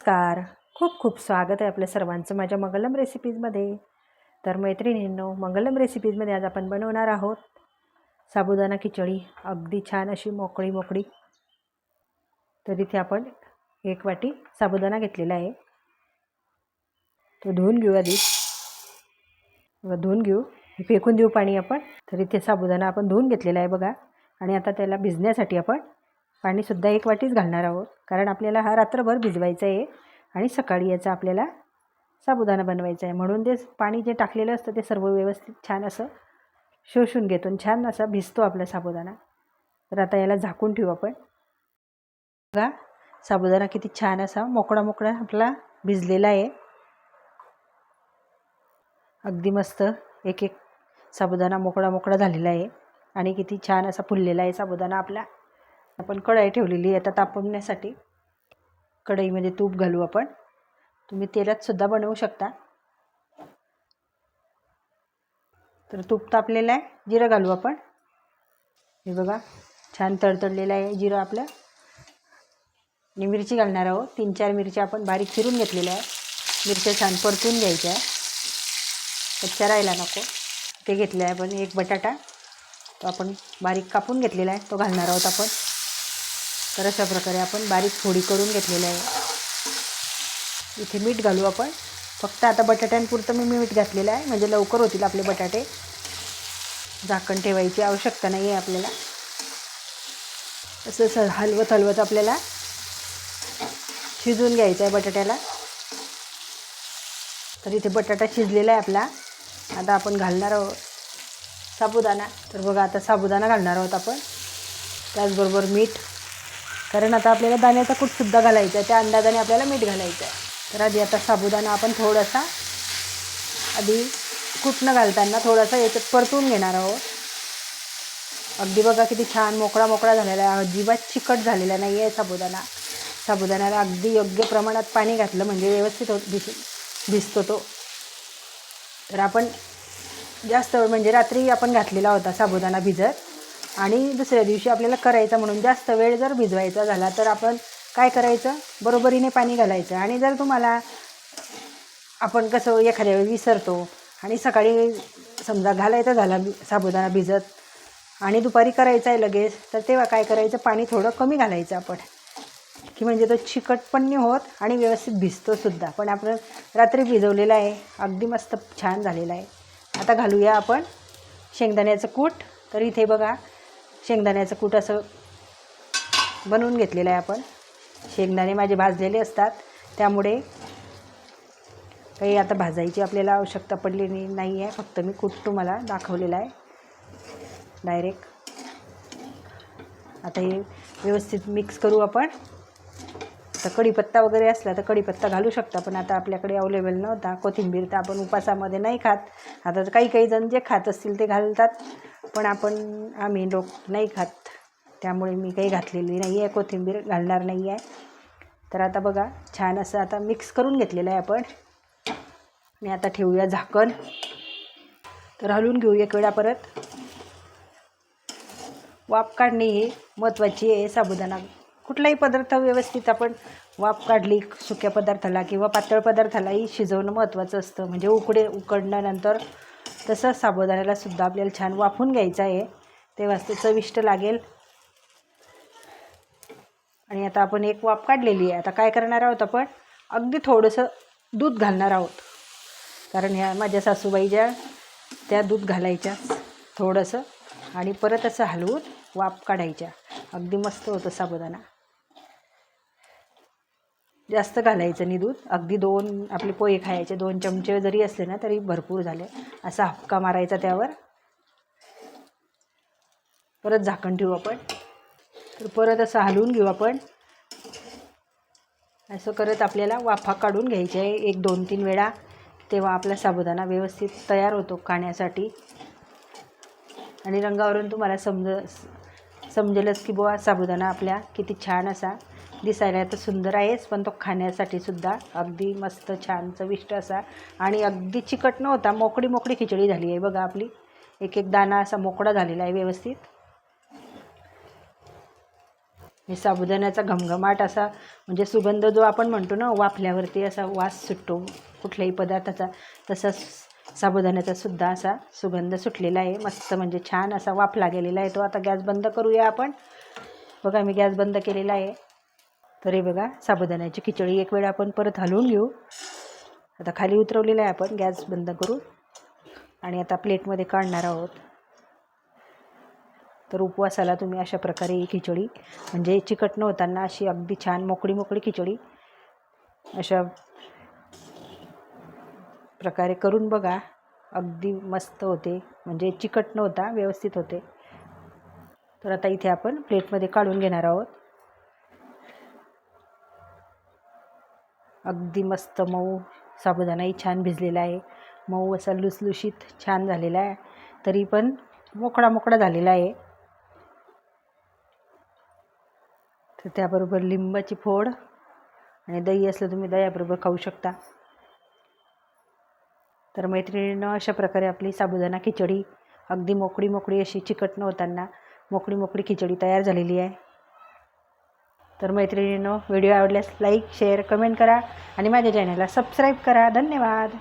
नमस्कार. खूप खूप स्वागत आहे आपल्या सर्वांचं माझ्या मंगलम रेसिपीजमध्ये तर मैत्रिणींनो मंगलम रेसिपीजमध्ये आज आपण बनवणार आहोत साबुदाणा खिचडी. अगदी छान अशी मोकळी मोकळी. तर इथे आपण एक वाटी साबुदाणा घेतलेला आहे. तो धुवून घेऊ आधी. धुवून घेऊ. फेकून देऊ पाणी आपण. तर इथे साबुदाणा आपण धुवून घेतलेला आहे बघा. आणि आता त्याला भिजण्यासाठी आपण पाणीसुद्धा एक वाटीच घालणार आहोत. कारण आपल्याला हा रात्रभर भिजवायचा आहे आणि सकाळी याचा आपल्याला साबुदाणा बनवायचा आहे म्हणून ते पाणी जे टाकलेलं असतं ते सर्व व्यवस्थित छान असं शोषून घेतो आणि छान असा भिजतो आपला साबुदाणा. तर आता याला झाकून ठेवू आपण. बघा साबुदाणा किती छान असा मोकळा मोकळा आपला भिजलेला आहे. अगदी मस्त एक एक साबुदाणा मोकळा मोकळा झालेला आहे. आणि किती छान असा फुललेला आहे साबुदाणा आपला. आपण कढई ठेवलेली आहे आता तापवण्यासाठी. कढईमध्ये तूप घालू आपण. तुम्ही तेलात सुद्धा बनवू शकता. तर तूप तापलेलं आहे जिरं घालू आपण. हे बघा छान तडतडलेलं आहे जिरं आपलं. आणि मिरची घालणार आहोत. तीन चार मिरच्या आपण बारीक चिरून घेतलेल्या आहे मिरच्या छान परतून घ्यायच्या आहे कच्च्या राहायला नको. ते घेतलं आहे आपण एक बटाटा. तो आपण बारीक कापून घेतलेला आहे. तो घालणार आहोत आपण. तर अशा प्रकारे आपण बारीक फोडी करून घेतलेलं आहे. इथे मीठ घालू आपण. फक्त आता बटाट्यांपुरतं मी मीठ घातलेलं आहे. म्हणजे लवकर होतील आपले बटाटे. झाकण ठेवायची आवश्यकता नाही आहे आपल्याला. असं स हलवत हलवत आपल्याला शिजवून घ्यायचं आहे बटाट्याला. तर इथे बटाटा शिजलेला आहे आपला. आता आपण घालणार आहोत साबुदाणा. तर बघा आता साबुदाणा घालणार आहोत आपण. त्याचबरोबर मीठ. कारण आता आपल्याला दाण्याचा कूटसुद्धा घालायचा आहे. त्या अंदाजाने आपल्याला मीठ घालायचं आहे. तर आधी आता साबुदाणा आपण थोडासा आधी कूट न घालताना थोडासा याच्यात परतून घेणार आहोत. अगदी बघा किती छान मोकळा मोकळा झालेला आहे. अजिबात चिकट झालेला नाही आहे साबुदाणा. साबुदाण्याला अगदी योग्य प्रमाणात पाणी घातलं म्हणजे व्यवस्थित होत दिस दिसतो तो. तर आपण जास्त वेळ म्हणजे रात्री आपण घातलेला होता साबुदाणा भिजत. आणि दुसऱ्या दिवशी आपल्याला करायचा म्हणून जास्त वेळ जर भिजवायचा झाला तर आपण काय करायचं? बरोबरीने पाणी घालायचं. आणि जर तुम्हाला आपण कसं एखाद्या वेळी विसरतो आणि सकाळी समजा घालायचा झाला साबुदाणा भिजत आणि दुपारी करायचा आहे लगेच तर तेव्हा काय करायचं? पाणी थोडं कमी घालायचं आपण. की म्हणजे तो चिकट पण नाही होत आणि व्यवस्थित भिजतो सुद्धा. पण आपण रात्री भिजवलेला आहे. अगदी मस्त छान झालेला आहे. आता घालूया आपण शेंगदाण्याचं कूट. तर इथे बघा शेंगदाण्याचं कूट असं बनवून घेतलेलं आहे आपण. शेंगदाणे माझे भाजलेले असतात. त्यामुळे काही आता भाजायची आपल्याला आवश्यकता पडलेली नाही आहे फक्त मी कूट तुम्हाला दाखवलेला आहे. डायरेक्ट आता हे व्यवस्थित मिक्स करू आपण. आता कढीपत्ता वगैरे असला तर कढीपत्ता घालू शकता पण आता आपल्याकडे अवेलेबल नव्हता. कोथिंबीर तर आपण उपासामध्ये नाही खात. आता काही काही जण जे खात असतील ते घालतात. पण आपण आम्ही लोक नाही खात. त्यामुळे मी काही घातलेली नाही आहे. कोथिंबीर घालणार नाही आहे. तर आता बघा छान असं आता मिक्स करून घेतलेलं आहे आपण. आणि आता ठेवूया झाकण. तर हलवून घेऊ एक वेळा परत. वाफ काढणे ही महत्त्वाची आहे साबुदाणा. कुठलाही पदार्थ व्यवस्थित आपण वाफ काढली सुक्या पदार्थाला किंवा पातळ पदार्थालाही शिजवणं महत्त्वाचं असतं. म्हणजे उकडे उकडल्यानंतर तसंच साबुदाण्याला सुद्धा आपल्याला छान वाफून घ्यायचं आहे. तेव्हाच ते चविष्ट लागेल. आणि आता आपण एक वाफ काढलेली आहे. आता काय करणार आहोत आपण? अगदी थोडंसं दूध घालणार आहोत. कारण ह्या माझ्या सासूबाई ज्या त्या दूध घालायच्या थोडंसं. आणि परत असं हलवून वाफ काढायच्या. अगदी मस्त होतं साबुदाणा. जास्त घालायचं नाही दूध. अगदी दोन आपले पोहे खायचे दोन चमचे जरी असले ना तरी भरपूर झाले. असा हपका मारायचा त्यावर. परत झाकण ठेवू आपण. तर परत असं हलवून घेऊ आपण. असं करत आपल्याला वाफा काढून घ्यायची आहे. एक दोन तीन वेळा तेव्हा आपला साबुदाणा व्यवस्थित तयार होतो खाण्यासाठी. आणि रंगावरून तुम्हाला समज समजेलच की बुवा साबुदाणा आपल्या किती छान असा दिसायला तर सुंदर आहेच पण तो खाण्यासाठी सुद्धा अगदी मस्त छान चविष्ट असा आणि अगदी चिकट नव्हता मोकळी मोकळी खिचडी झाली आहे बघा आपली. एक एक दाणा असा मोकळा झालेला आहे व्यवस्थित. हे साबुदाण्याचा घमघमाट असा म्हणजे सुगंध जो आपण म्हणतो ना वाफल्यावरती असा वास सुटतो कुठल्याही पदार्थाचा तसा साबुदाण्याचा सुद्धा असा सुगंध सुटलेला आहे. मस्त म्हणजे छान असा वाफला गेलेला आहे तो. आता गॅस बंद करूया आपण. बघा मी गॅस बंद केलेला आहे. तरी बघा साबुदाण्याची खिचडी एक वेळ आपण परत हलवून घेऊ. आता खाली उतरवलेला आहे आपण गॅस बंद करू आणि आता प्लेटमध्ये काढणार आहोत. तर उपवासाला तुम्ही अशा प्रकारे ही खिचडी म्हणजे चिकट न होताना अशी अगदी छान मोकळी मोकळी खिचडी अशा प्रकारे करून बघा. अगदी मस्त होते म्हणजे चिकट न होता व्यवस्थित होते. तर आता इथे आपण प्लेटमध्ये काढून घेणार आहोत. अगदी मस्त मऊ साबुदाणाही छान भिजलेला आहे. मऊ असा लुसलुशीत छान झालेला आहे. तरी पण मोकळा मोकळा झालेला आहे. तर त्याबरोबर लिंबाची फोड आणि दही असलं तुम्ही दह्याबरोबर खाऊ शकता. तर मैत्रिणीनं अशा प्रकारे आपली साबुदाणा खिचडी अगदी मोकळी मोकळी अशी चिकट न होताना मोकळी मोकळी खिचडी तयार झालेली आहे. तर मैत्रिणींनो व्हिडिओ आवडल्यास लाईक शेअर कमेंट करा आणि माझ्या चॅनलला सबस्क्राईब करा. धन्यवाद.